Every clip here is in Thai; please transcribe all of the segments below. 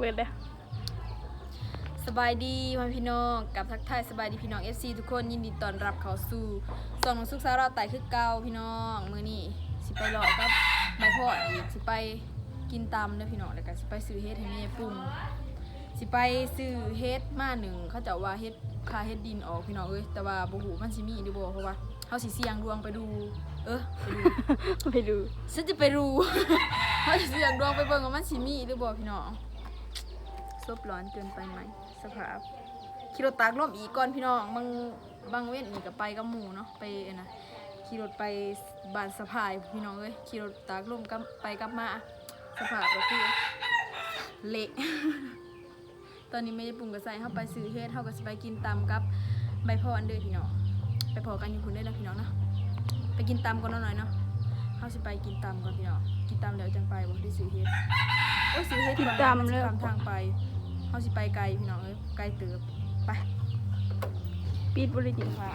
เปิดเลยสบายดีพ่อพี่น้องกับทักทายสบายดีพี่น้อง FC ทุกคนยินดีต้อนรับเข้าสู่สองของสุขสาวเราไต่คือเก่าพี่น้องมื้อนี้สิไปหลอดกับใบพ่ออีกสิไปกินตำเด้อพี่น้องแล้วก็สิไปซื้อเฮ็ดให้แม่ปรุงสิไปซื้อเฮ็ดมาหนึ่งเขาเจะว่าเฮ็ดคาเฮ็ดดินออกพี่น้องเอ้ยแต่ว่าบ่ฮู้มันสิมีหรือบ่เพราะว่าเฮาสิเสี่ยงดวงไปดู เออไปดูไปดูฉันจะไปรู้เขาจะเสี่ยงดวงไปเบิ่งว่ามันสิมีหรือบ่พี่น้องซ บร้อนเกินไปไหมสภาพขี่รถตากลมอีกก่อนพี่น้องบางบางเว้นนี่ก็ไปกับหมูเนาะไปนะขี่รถไปบ้านสะพายพี่น้องเอ้ยขี่รถตากลมกับไปกับมาสภาพก็คือเละตอนนี้ไม่ได้ปรุงกระใส่เข้าไปซื้อเฮ็ดเข้าก็สิไปกินตำกับใบพรเด้อพี่น้องไปพอกันอยู่คุณได้แล้วพี่น้องนะไปกินตำก่อนหน่อยเนาะเขาสไปกินตำก่อนพี่น้องกินตำแล้วจังไปบ่ได้ซื้อเฮ็ดโอ้ซื้อเฮ็ดกินตำเลยตามทางไป เขาสิไปไกลพี่น้องเอ้ยไกลเติบไปปีดบริจิฟ้า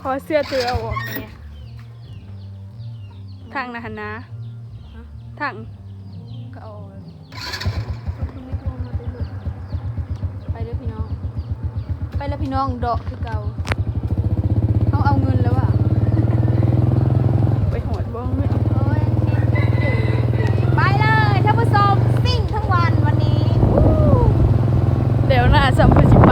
ขอเสื้อเตือเอาออกเนี่ยทางนะฮันนะฮะทางก็เอาออกเลยไปเด้อพี่น้อง ไปแล้วพี่น้องดอกคือเก่าเขาเอาเงินแล้วอะ ไปโหดบ้องไม่เอา โอ้ยไปเลยท่านผู้ชมซิ่งทั้งวันวันนี้ เดี๋ยวหน้าจะไป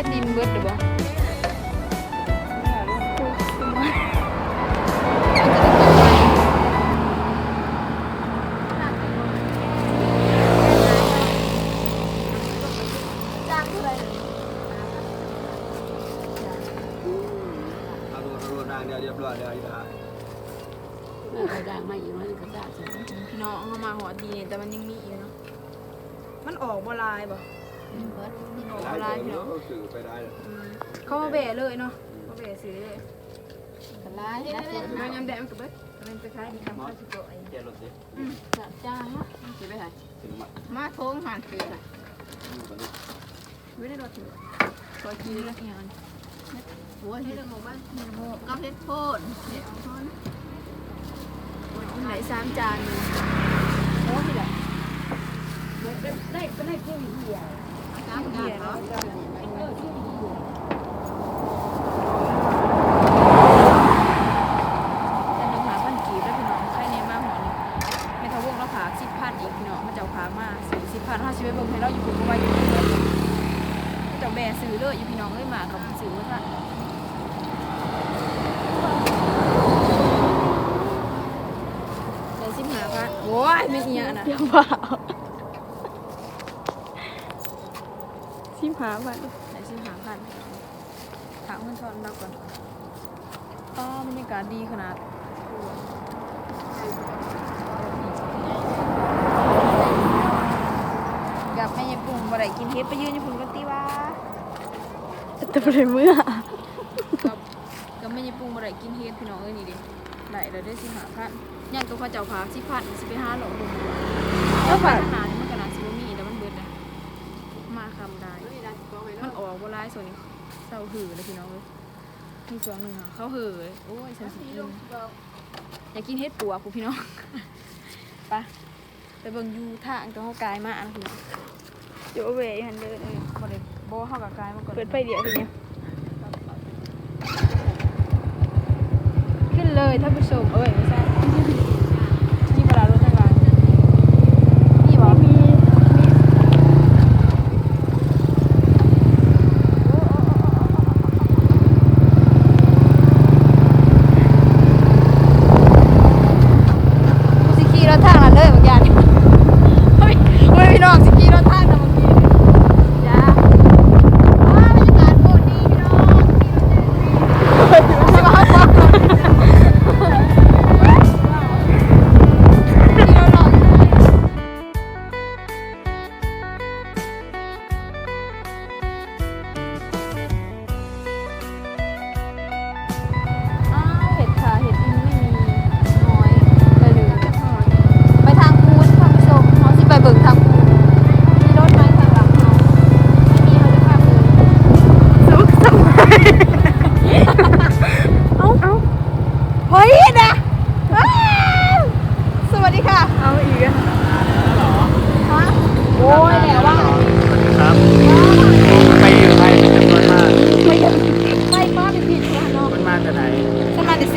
ถ้าเฮ็ดดินเบิดเดี๋ยวบ่จ้างเท่าไหร่เอาดูเอาดูนางเดียวเรียบร้อยแล้วอีกแล้วกระดางมาอีกน้อยกระดาษสิพี่น้องเขามาหัวดีเนี่ยแต่มันยังมีอยู่เนาะมันออกบ่ลายบ่ เบิดออกได้บ่ลาเดี๋พี่ยวน้องสื่อไปได้เลยอืมเขามาแบะเลยเนาะมาแบะซื้อเลยกระลายนะเจ็ดมัมานยำแดงกับเบิดมันไปขายที่ทำข้าวสุกโอ้ยเจ็ดรถสิจับจ้างฮะสิไปไหนมามาโทงหันคือไหนอยู่กันนี่ไม่ได้รถถือคอยกินแล้วอย่างนั้นหัวเฮ็ดหมูบ้านก็เฮ็ดโพดเฮ็ดโพดไหนสามจานเลยโอ้ที่ไหนได้ก็ได้แค่วิเดียวจ้างกันเนาะแต่หนึ่งหาพันกีบแล้วพี่น้องใครในมาหัวนี่ไม่เท่าวงเราผาสิบพันอีกพี่น้องมันจะเอานไงเป็นไงเพี้ยมากับซื้อว่าค่ะเดี๋ยว โอ้ยไม่เอียนะเดี๋ยวเปล่าชิม หาบันเดี๋ยวสิบหาพันถามเพื่อนชอนเราก่อนอ๋อบรรยากาศดีขนาดกับแม่ยายปุ่งบ่ได้กินเฮ็ดไปยืนอยู่พุ่นก็ตีว่าแต่บ่ได้เมื่อกับกับแม่ยายปุ่งบ่ได้กินเฮ็ดพี่น้องเอ้ยนี่ดิได้แล้วได้สิบหาพันย่างตัวเขาเจ้าพาสิบพันสิไปห้าโหลบุญแล้วขผันาดดนี้มันขนาดสิบมีแต่มันเบิดนะมาคำได้ มันออกบ่ร้ายส่วนนี้เศร้าหือเลยพี่น้องเลยมีสวงหนึ่งอะเขาหือโอ้ยฉันสิกินอยากกินเฮ็ดปัวกูพี่น้องไปไปเบิ่งอยูทางตรงเขากายมาอันพี่น้องโจเวหันเดินเออบ่ได้บ่เข้ากับกายมาก่อนเปิดไฟเดียวทีเนี้ยขึ้นเลยท่านผู้ชมเอ้ยไม่ใช่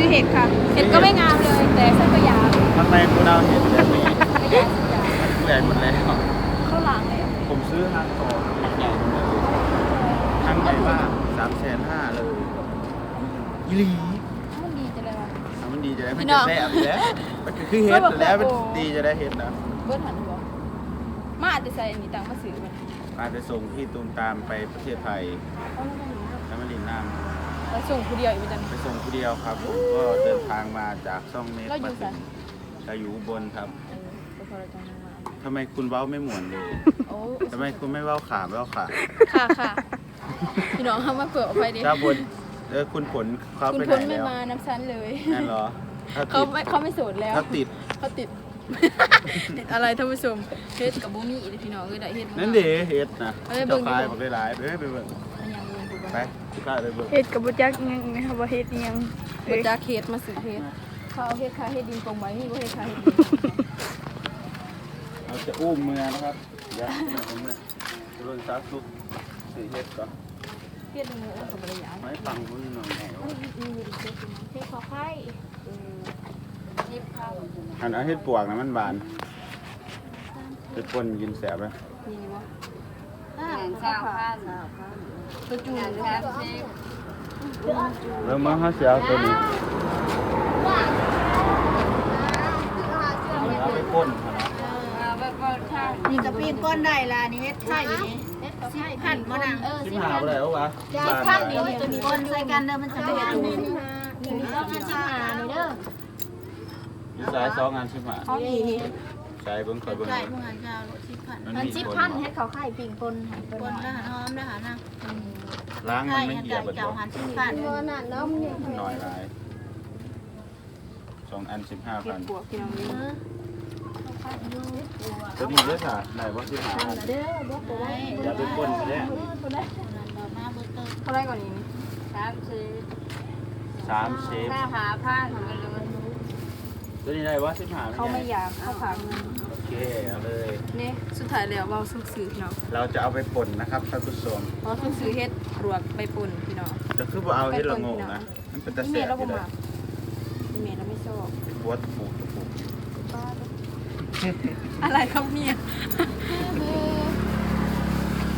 ือเห็ดค่ะ เห็ดก็ไม่งามเลย แต่ไส้ก็ยาวทำไมคุณเอาเห็ดแบบนี้ไม่ยาวสักย่งแหลกหมดแล้วข้าวหลังเลยผมซื้อทางต่อทางใหญ่มากสามแสนห้าเลยยี่ลีมันดีจะได้ไหมันดีจะได้มันจะแซ่บแล้วมันคือเห็ดแล้วมันดีจะได้เห็ดนะเบิ้ลหันหัวมาอาจจะใส่หนีตังมาซื้อมันอาจจะส่งพี่ตูนตามไปประเทศไทย ส่งผู้เดียวอีกบ่จังำไปส่งผู้เดียวครับ ผมก็เดินทางมาจากซ่องเมตรเราอยู่มาถึงไสเราอยู่อุบนครับเออบ่พอเราจังมาทำไมคุณเว้าไม่หมวนเลยโอ้ทำไมคุณไม่เว้าขาเว้าขาค่ะค่ะพี่น้องเฮามาเปิดออกไปดิเจ้าบนเออคุณผลเขาคุณไปพไหนลไม่แล้วมาน้ำซันเลย นั่นเหรอถ้าเขาติดไม่เขาไม่โสดแล้ว ถ้าติดเขาติด ติดอะไรท่านผู้ชมเฮ็ดกับบ่มีอีกพี่น้องเอ้ยได้เฮ็ดบ่ นั่นเด้เฮ็ดนะเอ้ยเบิ่เจ้างอยู่คายบอกได้หลายไปเอ้ยไปเบิ่งอันยังบ่รู้ ไปสิพาไปเบิ่งเฮ็ดกับบ่จักอิหยังนะครับว่าเฮ็ดอิหยังบ่จักเฮ็ดมาซื้อเฮ็ดเขาเอาเฮ็ดค่าเฮ็ดดินตรงไว้นี่บ่เฮ็ดค่าเฮ็ดดินเราจะอุ้มเมือนะครับเดี๋ยวเมื่อผมเนี่ยจะเบิ่งซักซุกสีเฮ็ดก่อนเฮ็ดหมูก็บ่ได้ยากไม่ฟังคุณหน่อยแหน่ว่าเฮ็ดขอไข่หันเอาเฮ็ดปวกนะมันบานเฮ็ดป่นกินแสบเลยนี่บ่ อย่างเช้าข้าวตัวจูนอย่างเช้าเชฟแล้วมาหาเสียอาตัวนี้เอาไปป่นครับแบบว่าข้าวนี่กับปีก้นได้ละนี่เฮ็ดไข่อยู่นี่สิบพันบ่นางสิบหาบ่ได้เอาวะยายบาทพันนะนี่จะมีก้นใส่กันเด้อมันจะเป็นอันนี้นี่ต้องสิบห้านี่เด้ออยู่สายสองงานสิบห้านี่ นี่สายเบิ่งคอยเบิ่งใช่ก่อนพวกงานเจ้าสิบพันมันมันมีสิบคนพันบ่เฮ็ดเขาไข่ปิ่งก้นหันก้นละหันหอมละหันนะล้างมัไข่นไม่หันเหี่ยเจ้าเบิดเจ้าบ่หันสิบพันหน่อยหลายสองอันสิบห้าพันปวกพี่น้องนี่ตัวนี้เด้อค่ะได้บ่สิบห้าพันเด้อบ่ตัวได้อย่าไปป่นไปแล้วมาเบิดเติมเท่าไหร่ก่อนนี้นี่สามเชฟสามเชฟข้าวหาผ้าของกันเลย ตัวนี้ได้บ่สิบห้าเขาไม่อยากเขาฝากเงินโอเคเอาเลย นี่สุดท้ายแล้วเว้าสุกซื้อพี่น้องเราจะเอาไปป่นนะครับท่านผู้ชมเว้าสุกซื้อเฮ็ดปลวกไปป่นพี่น้องจะคือบ่เอาเฮ็ดละโงงนะมันเป็นตะนี่แสเมย์เราบอบ่ยู่เลมายนี่เมย์เราไม่ชอบปวดปูตะปูอะไรครับเนี่ย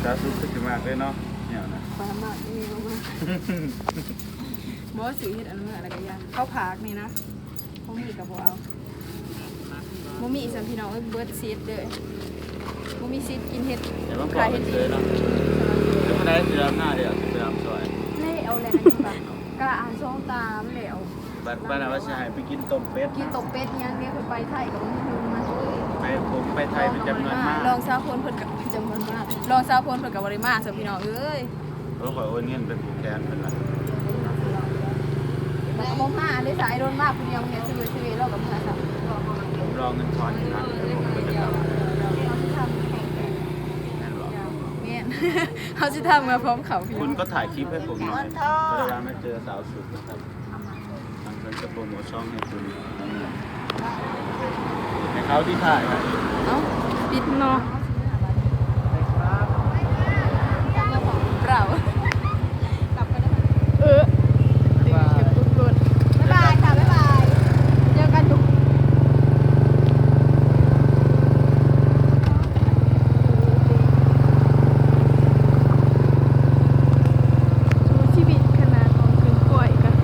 จะสุดขึ้นมากเลยเนาะเนี่ยนะปลามากนี่เมย์บ่มาบ่ว่าซื้อเฮ็ดอันนั้นอะไรก็ยากข้าวผักนี่นะ บ่มีก็บ่เอาบ่มีอีสันพี่น้องเอ้ยเบิดซีดเด้อบ่มีซีดกินเฮ็ดเดี๋ยวมันก่อนมันเลยเนาะเดี๋ยวมันได้เสือหน้าเดี๋ยวเสือสวยเล่เอาแหละนี่ปะกะอ่านช่องตามแล้วบ้านบ้านว่าสิให้ไปกินต้มเป็ดกินตบเป็ดยังเนี่ยคือไปไทยกับบ่มีทุนมันไปผมไปไทยเป็นจำนวนมากลองซาพนเพิ่นกับจำนวนมากลองซาพนเพิ่นกับบริมาสพี่น้องเอ้ยเพราะว่าโอนเงินเป็นผูกแขนเป็นละ มันบ่มาได้สายโดนมากผู้เดียวเนี่ยซื้อซื้อเรากับเพิ่นค่ะผมรอเงินทอนอยู่นะเดี๋ยวผมก็จะกลับนั่นหรอแม่นเขาสิทำมาพร้อมเขาพี่คุณก็ถ่ายคลิปให้ผมหน่อยเวลาไม่เจอสาวสุดนะครับทางเพิ่นจะโปรโมทช่องให้คุณให้เขาที่ถ่ายนะ เอ้าปิดเนาะ เปล่า เออดึงเข็มปุ๊บหลุด บ๊ายบายค่ะบ๊ายบาย เจอกันทุกสู้ชีวิตขนาดของขึ้นก่อยกัน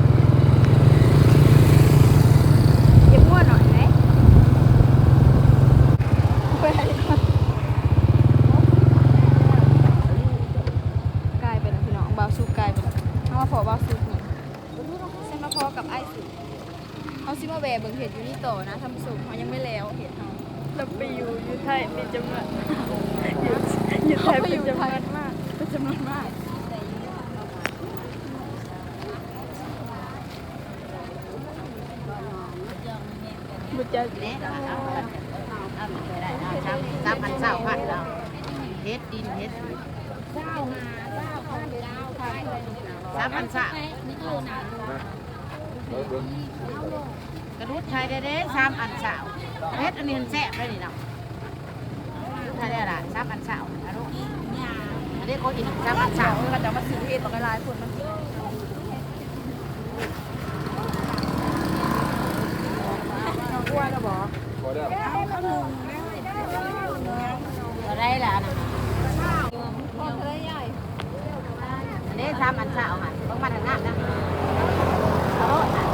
เก็บหัวหน่อยไหมไปให้ก่อน กลายเป็นพี่น้องบาวซุกกลายเป็นเอามาพอบาวซุกนี่ฉันมาพอกับไอ้ายสุ เอาสิมาแวะเบิ่งเห็ดอยู่นี่ต่อนะทำสุกเขายังไม่แล้วเห็ดเขาเราไปอยู่อยู่ไทยเป็นจำนวนอยู่อยู่ไทยเป็นจำนวนมากเป็นจำนวนมากบุจักเด้เอาเอาเอาไปได้เอาครับสามพันเศร้าพันเราเฮ็ดดินเฮ็ดสามพันเศร้า กระดุดไทยได้เด้สามพันเศร้าเฮ็ดอันนี้มันแซ่บได้นี่เนาะไทยได้ละสามพันเศร้าอะลูกอันนี้โคอีกสามพันเศร้าเราจะมาซื้อเห็ดบอกหลายคนมันกล้วยแล้วบอกพอแล้วเอาขนมล่ะนะพ่อเธอใหญ่อันนี้สามอันเช้าหันต้องมาทางนั้นนะเอาโลดน่ะ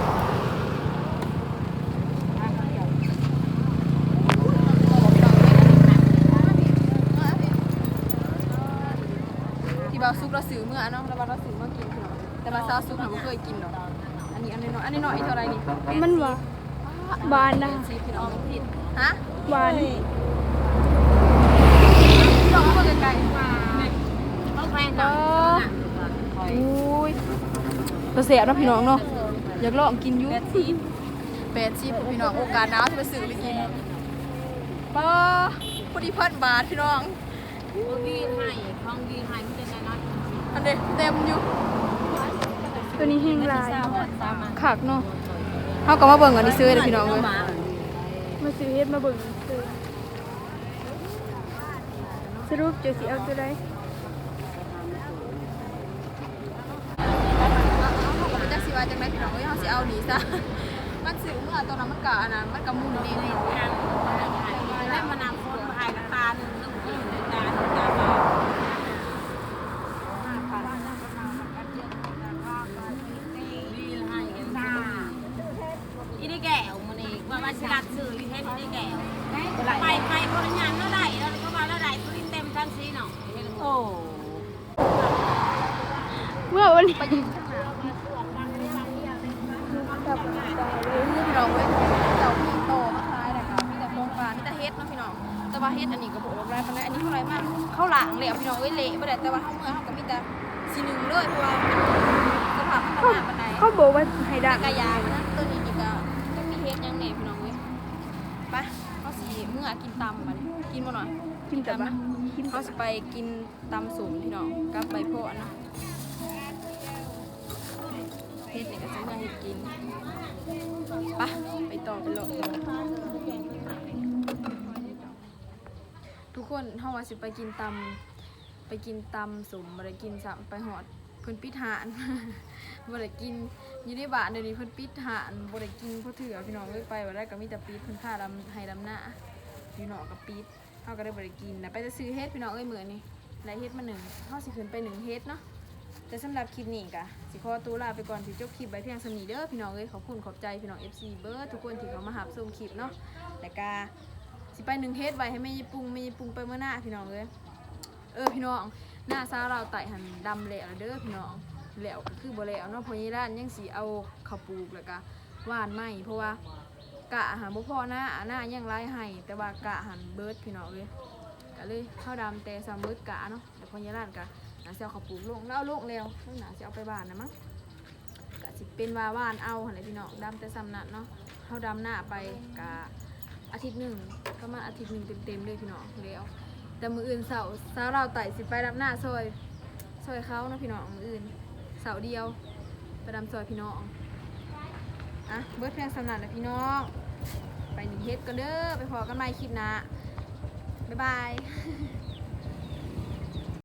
ที่บาซุกเราซื้อเมื่อเนาะแล้วบาเราซื้อมากินพี่น้องแต่บาซาซุกเราไม่เคยกินหรอกอันนี้อันนี้น้อยอันนี้น้อยเท่าไหรนี่มันหวานหวานนะซีพี่น้องฮะหวานพี่น้องมาไกลๆต้องแพงเอเนาะออุ้ยตัวเสียเนาะพี่น้องเนาะอยากลองกินอยุแปดชิปแปดชิปพี่น้องโอกาสหน้าจะไปซื้อไปกินป้าพอดีเพิ่นบาทพี่น้องของดีให้ของดีให้ไม่ได้น้อย อันเด็เต็มอยู่ ตัวนี้แห้งลายขักเนาะเขาก็มาเบิ่งกันที่ซื้อเลยพี่น้องเลยมาซื้อเฮ็ดมาเบิ่งซื้อสรุปจะสิเอาตัวใดเขาก็ไม่จักสิว่าจังไดพี่น้องเอ้ยเขาสิเอาหนีซะ มันซื้อเมื่อตอนนั้นมันกะอันนั้นมันกะมุนนี่นี่แล้วมานำคนมาให้น้ำตาลน้ำกินน้ำตาลน้ำตาลอีนี่แก้วมันเองว่าว่าสิรัดซื้ออีเฮ็ดอีนี่แก้วไปไปคนละอย่างแล้วได้แล้วก็มาแล้วได้ตัวเต็มทั้งสีเนาะโอ้ เมื่อวันนี้ ไปยืนข้างหน้าพี่น้องเว้ยเจ้าพี่โตมาคล้ายแต่ค่ะมีแต่โครงการมีแต่เฮ็ดเนาะพี่น้อง แต่ว่าเฮ็ดอันนี้ก็บอกว่าไรปานใดอันนี้เท่าไรมากเข้าหลังเลยพี่น้องเอ้ยเละบ่ได้แต่ว่าเฮาเมื่อเฮาก็มีแต่สีหนึ่งเลยเพราะว่าสภาพมันหนาปานใดเขาบอกว่าให้ดัตางกะยางนะตัวนี้นี่ก็ก็มีเฮ็ดยังแหน่พี่น้องเว้ยไปเขาสิเมื่อกินตำบัดนี้กินบ่หน่อยกินแต่บะกินเขาสิไปกินตำสูงพี่น้องกับใบโพดเนาะเฮ็ดนี่ก็สิมาเฮ็ดกินไปไปต่อไปโลด คนเฮาว่าสิไปกินตำไปกินตำสมบ่ได้กินซ้ำไปหอดเพิ่นปิดหานบ่ได้กินอยู่ในบ้านเดี๋ยวนี้เพิ่นปิดหานบ่ได้กินเพราะเถื่อพี่น้องเอ้ยไปบ่ได้ก็มีแต่ปิดเพิ่นค่าดำให้ดำหน้าอยู่นอกกับปิดเฮาก็ได้บ่ได้กินนะไปจะซื้อเฮ็ดพี่น้องเอ้ยมื้อนี้ได้เฮ็ดมาหนึ่งเฮาสิขึ้นไปหนึ่งเฮ็ดเนาะแต่สำหรับคลิปนี้ก็สิขอตัวลาไปก่อนสิจบคลิปไว้เพียงสำนี้เด้อพี่น้องเอ้ยขอบคุณขอบใจพี่น้อง FC เบิร์ดทุกคนที่เขามาหับชมคลิปเนาะแล้วก็ สิไปหนึ่งเฮ็ดไว้ให้แม่ยายปุงแม่ยายปุงไปเมื่อหน้าพี่น้องเอ้ยเออพี่น้องหน้าซาเราไต่หันดำแล้วเด้อพี่น้องแล้วคือบ่แล้วเนาะพราะยี่ร้านยังสิเอาข้าวปลูกแล้วก็หว่านไหมเพราะว่ากะหารบ่พอหน้าหน้ายังไรให้แต่ว่ากะหารเบิร์ดพี่น้องเลยก็เลยข้าวดำแต่ซ้ำเบิดกะเนาะแต่พอยีร้านก็น่าสิเอาข้าวปลูกลงแล้วลงแล้วเพิ่นน่าสิเอาไปบ้านนะมั้งก็สิเป็นว่าว่านเอาหันแหละพี่น้องดำแต่ซ้ำนั่นเนาะข้าวดำหน้าไปกะ อาทิตย์หนึ่งก็มาอาทิตย์หนึ่งเต็มๆเลยพี่น้องแล้วแต่มืออื่นเสาเสาเราไต่สิไปรับหน้าซอยซอยเขานะพี่น้องมืออื่นเสาเดียวไปดำซอยพี่น้องอะเบิร์ดเพียงสำนักนะพี่น้องไปหนึ่งเฮ็ดกันเด้อไปพอกันใหม่คลิปนะบ๊ายบาย